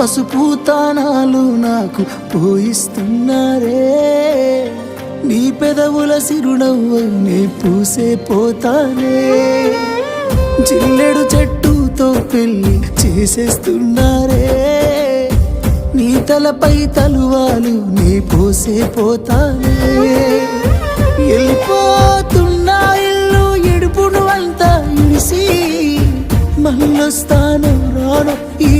పసుపు తానాలు నాకు పోయిస్తున్నారే. నీ పెదవుల సిరునవ్వు నే పూసే పోతానే. జిల్లెడు చెట్టుతో పెళ్ళి చేసేస్తున్నారే. నీ తలపై తలువాలు నీ పోసే పోతానే. వెళ్ళిపోతున్నా ఇల్లు ఎడుపును అంతా ఇడిసి మళ్ళొస్తాను రాను ఈ